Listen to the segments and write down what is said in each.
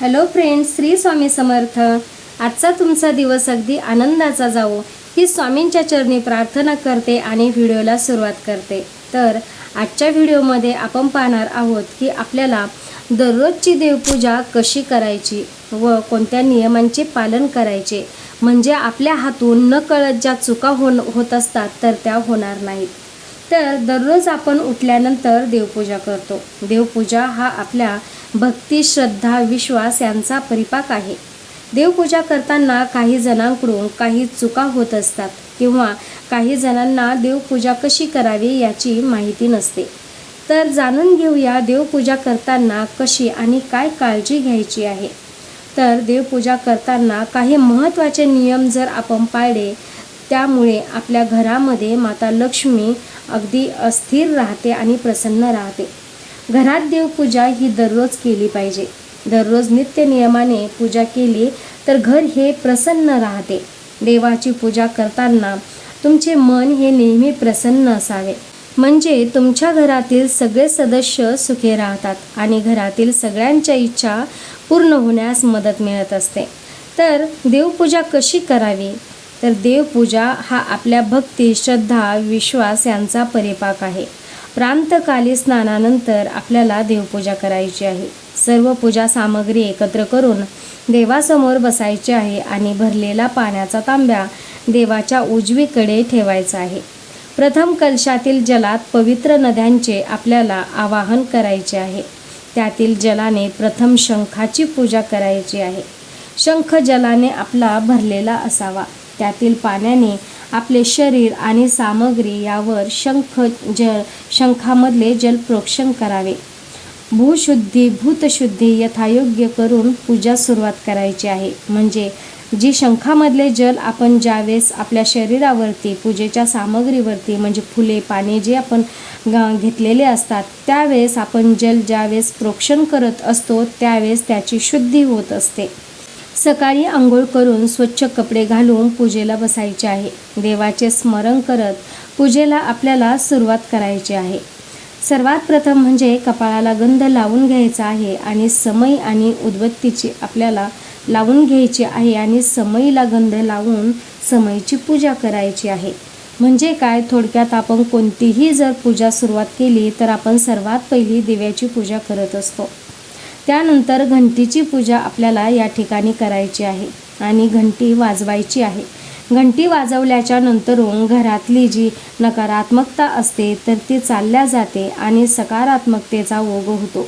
Hello friends Shri Swami Samarth. आजचा तुमचा दिवस अगदी आनंदाचा जावो. ही स्वामींच्या चरणी प्रार्थना करते आणि व्हिडिओला सुरुवात करते. तर आजच्या व्हिडिओमध्ये आपण पाहणार आहोत की आपल्याला दररोजची देवपूजा कशी करायची व कोणत्या नियमांचे पालन करायचे. म्हणजे आपल्या हातून न कळत ज्या चुका होन होत असतात तर त्या होणार नाहीत. तर दररोज आपण उठल्यानंतर देवपूजा करतो. देवपूजा हा आपल्या भक्ती श्रद्धा विश्वास यांचा परिपाक आहे. देवपूजा करताना काही जणांकडून काही चुका होत असतात किंवा काही जणांना देवपूजा कशी करावी याची माहिती नसते. तर जाणून घेऊया देवपूजा करताना कशी आणि काय काळजी घ्यायची आहे. तर देवपूजा करताना काही महत्त्वाचे नियम जर आपण पाळले त्यामुळे आपल्या घरामध्ये माता लक्ष्मी अगदी अस्थिर राहते आणि प्रसन्न राहते. घरात देवपूजा ही दररोज केली पाहिजे. दररोज नित्य नियमाने पूजा केली तर घर हे प्रसन्न राहते. देवाची पूजा करताना तुमचे मन हे नेहमी प्रसन्न असावे. म्हणजे तुमच्या घरातील सगळे सदस्य सुखे राहतात आणि घरातील सगळ्यांच्या इच्छा पूर्ण होण्यास मदत मिळत असते. तर देवपूजा कशी करावी? तर देवपूजा हा आपल्या भक्ती श्रद्धा विश्वास यांचा परिपाक आहे. प्रांतकाली स्नानानंतर आपल्याला देवपूजा करायची आहे. सर्व पूजा सामग्री एकत्र करून देवासमोर बसायचे आहे आणि भरलेला पाण्याचा तांब्या देवाच्या उजवीकडे ठेवायचा आहे. प्रथम कलशातील जलात पवित्र नद्यांचे आपल्याला आवाहन करायचे आहे. त्यातील जलाने प्रथम शंखाची पूजा करायची आहे. शंख जलाने आपला भरलेला असावा. त्यातील पाण्याने आपले शरीर आणि सामग्री यावर शंख जल शंखामधले जल प्रोक्षण करावे. भूशुद्धी भूतशुद्धी यथायोग्य करून पूजा सुरुवात करायची आहे. म्हणजे जी शंखामधले जल आपण ज्यावेळेस आपल्या शरीरावरती पूजेच्या सामग्रीवरती म्हणजे फुले पाने जे आपण घेतलेले असतात त्यावेळेस आपण जल ज्यावेळेस प्रोक्षण करत असतो त्यावेळेस त्याची शुद्धी होत असते. सकाळी आंघोळ करून स्वच्छ कपडे घालून पूजेला बसायचे आहे. देवाचे स्मरण करत पूजेला आपल्याला सुरुवात करायची आहे. सर्वात प्रथम म्हणजे कपाळाला गंध लावून घ्यायचा आहे आणि समई आणि उदबत्तीची आपल्याला लावून घ्यायची आहे आणि समईला गंध लावून समईची पूजा करायची आहे. म्हणजे काय? थोडक्यात आपण कोणतीही जर पूजा सुरुवात केली तर आपण सर्वात पहिली दिव्याची पूजा करत असतो. त्यानंतर घंटीची पूजा आपल्याला या ठिकाणी करायची आहे आणि घंटी वाजवायची आहे. घंटी वाजवल्याच्या नंतरून घरातली जी नकारात्मकता असते तर ती चालल्या जाते आणि सकारात्मकतेचा ओघ होतो.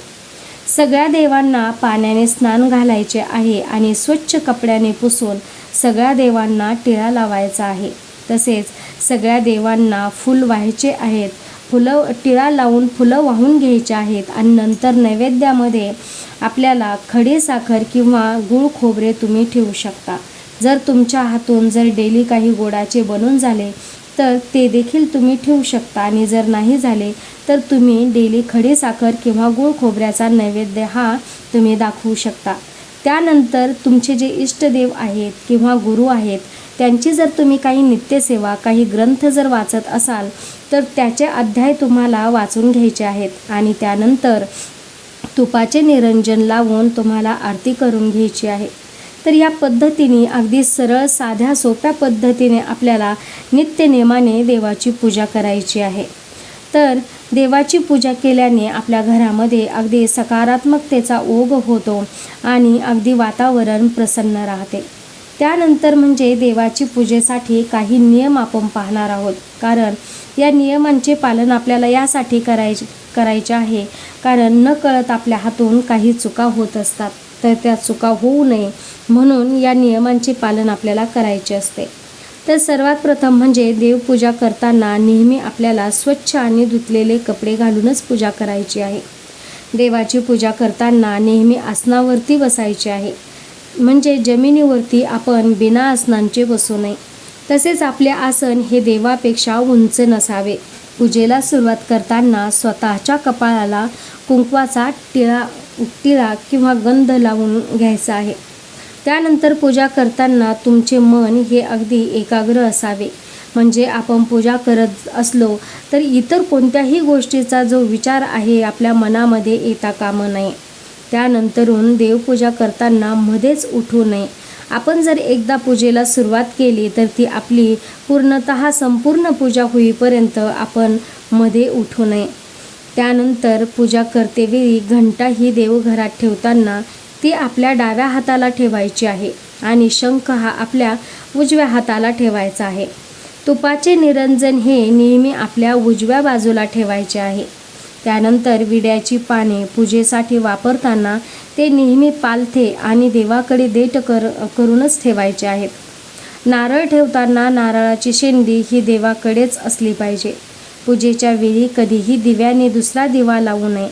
सगळ्या देवांना पाण्याने स्नान घालायचे आहे आणि स्वच्छ कपड्याने पुसून सगळ्या देवांना टिळा लावायचा आहे. तसेच सगळ्या देवांना फूल व्हायचे आहेत फुलं टिळा लावून फुलं वाहून घ्यायची आहेत आणि नंतर नैवेद्यामध्ये आपल्याला खडीसाखर किंवा गूळ खोबरे तुम्ही ठेवू शकता. जर तुमच्या हातून जर डेली काही गोडाचे बनून झाले तर ते देखील तुम्ही ठेवू शकता. आणि जर नाही झाले तर तुम्ही डेली खडीसाखर किंवा गूळ खोबऱ्याचा नैवेद्य हा तुम्ही दाखवू शकता. त्यानंतर तुमचे जे इष्टदेव आहेत किंवा गुरु आहेत त्यांची जर तुम्ही काही नित्यसेवा काही ग्रंथ जर वाचत असाल तर त्याचे अध्याय तुम्हाला वाचून घ्यायचे आहेत. आणि त्यानंतर तुपाचे निरंजन लावून तुम्हाला आरती करून घ्यायची आहे. तर या पद्धतीने अगदी सरळ साध्या सोप्या पद्धतीने आपल्याला नित्यनेमाने देवाची पूजा करायची आहे. तर देवाची पूजा केल्याने आपल्या घरामध्ये अगदी सकारात्मकतेचा ओघ होतो आणि अगदी वातावरण प्रसन्न राहते. त्यानंतर म्हणजे देवाची पूजेसाठी काही नियम आपण पाहणार आहोत. कारण या नियमांचे पालन आपल्याला यासाठी करायचे करायचे आहे. कारण न कळत आपल्या हातून काही चुका होत असतात तर त्या चुका होऊ नये म्हणून या नियमांचे पालन आपल्याला करायचे असते. तर सर्वात प्रथम म्हणजे देवपूजा करताना नेहमी आपल्याला स्वच्छ आणि धुतलेले कपडे घालूनच पूजा करायची आहे. देवाची पूजा करताना नेहमी आसनावरती बसायचे आहे. म्हणजे जमिनीवरती आपण बिना आसनांचे बसू नये. तसेच आपले आसन हे देवापेक्षा उंच नसावे. पूजेला सुरुवात करताना स्वतःच्या कपाळाला कुंकवाचा टिळा टिळा किंवा गंध लावून घ्यायचा आहे. त्यानंतर पूजा करताना तुमचे मन हे अगदी एकाग्र असावे. म्हणजे आपण पूजा करत असलो तर इतर कोणत्याही गोष्टीचा जो विचार आहे आपल्या मनामध्ये येता कामं नये. त्यानंतरून देवपूजा करताना मध्येच उठू नये. आपण जर एकदा पूजेला सुरुवात केली तर ती आपली पूर्णत संपूर्ण पूजा होईपर्यंत आपण मध्ये उठू नये. त्यानंतर पूजा करतेवेळी घंटा ही देवघरात ठेवताना ती आपल्या डाव्या हाताला ठेवायची आहे आणि शंख हा आपल्या उजव्या हाताला ठेवायचा आहे. तुपाचे निरंजन हे नेहमी आपल्या उजव्या बाजूला ठेवायचे आहे. त्यानंतर विड्याची पाने पूजेसाठी वापरताना ते नेहमी पालथे आणि देवाकडे देठ कर करूनच ठेवायचे आहेत. नारळ ठेवताना नारळाची शेंडी ही देवाकडेच असली पाहिजे. पूजेच्या वेळी कधीही दिव्याने दुसरा दिवा लावू नये.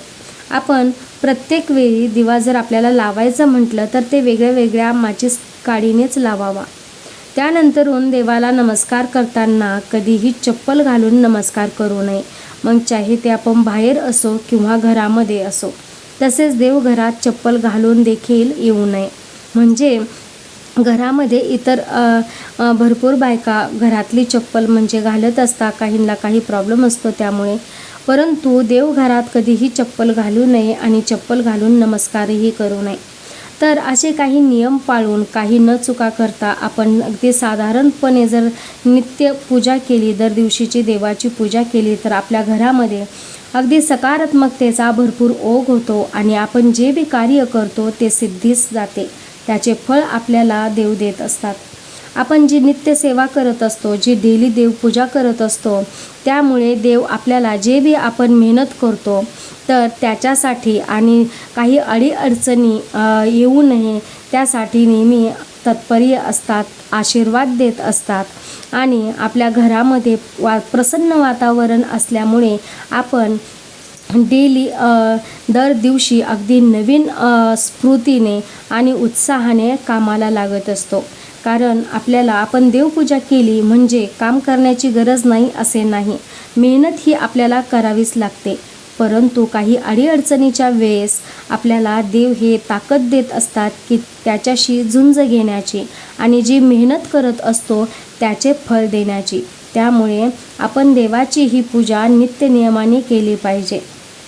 आपण प्रत्येक वेळी दिवा जर आपल्याला लावायचं म्हटलं तर ते वेगळ्या वेगळ्या माचीस काडीनेच लावावा. त्यानंतरून देवाला नमस्कार करताना कधीही चप्पल घालून नमस्कार करू नये. मग चाहे ते आपण बाहेर असो किंवा घरामध्ये असो तसेच देवघरात चप्पल घालून देखील येऊ नये. म्हणजे घरामध्ये इतर भरपूर बायका घरातली चप्पल म्हणजे घालत असतात काहींना काही प्रॉब्लेम असतो त्यामुळे. परंतु देवघरात कधीही चप्पल घालू नये आणि चप्पल घालून नमस्कारही करू नये. तर असे काही नियम पाळून काही न चुका करता आपण अगदी साधारणपणे जर नित्य पूजा केली दर दिवशीची देवाची पूजा केली तर आपल्या घरामध्ये अगदी सकारात्मकतेचा भरपूर ओघ होतो आणि आपण जे बी कार्य करतो ते सिद्धीस जाते. त्याचे फळ आपल्याला देव देत असतात. आपण जी नित्य सेवा करत असतो जी डेली देवपूजा करत असतो त्यामुळे देव आपल्याला जे बी आपण मेहनत करतो तर त्याच्यासाठी आणि काही अडीअडचणी येऊ नये त्यासाठी नेहमी तत्पर्य असतात आशीर्वाद देत असतात. आणि आपल्या घरामध्ये वा प्रसन्न वातावरण असल्यामुळे आपण डेली दर दिवशी अगदी नवीन स्फूर्तीने आणि उत्साहाने कामाला लागत असतो. कारण आपल्याला आपण देवपूजा केली म्हणजे काम करण्याची गरज नाही असे नाही. मेहनत ही आपल्याला करावीच लागते. परंतु काही अडीअडचणीच्या वेळेस आपल्याला देव हे ताकद देत असतात की त्याच्याशी झुंज घेण्याची आणि जी मेहनत करत असतो त्याचे फळ देण्याची. त्यामुळे आपण देवाची ही पूजा नित्यनियमाने केली पाहिजे.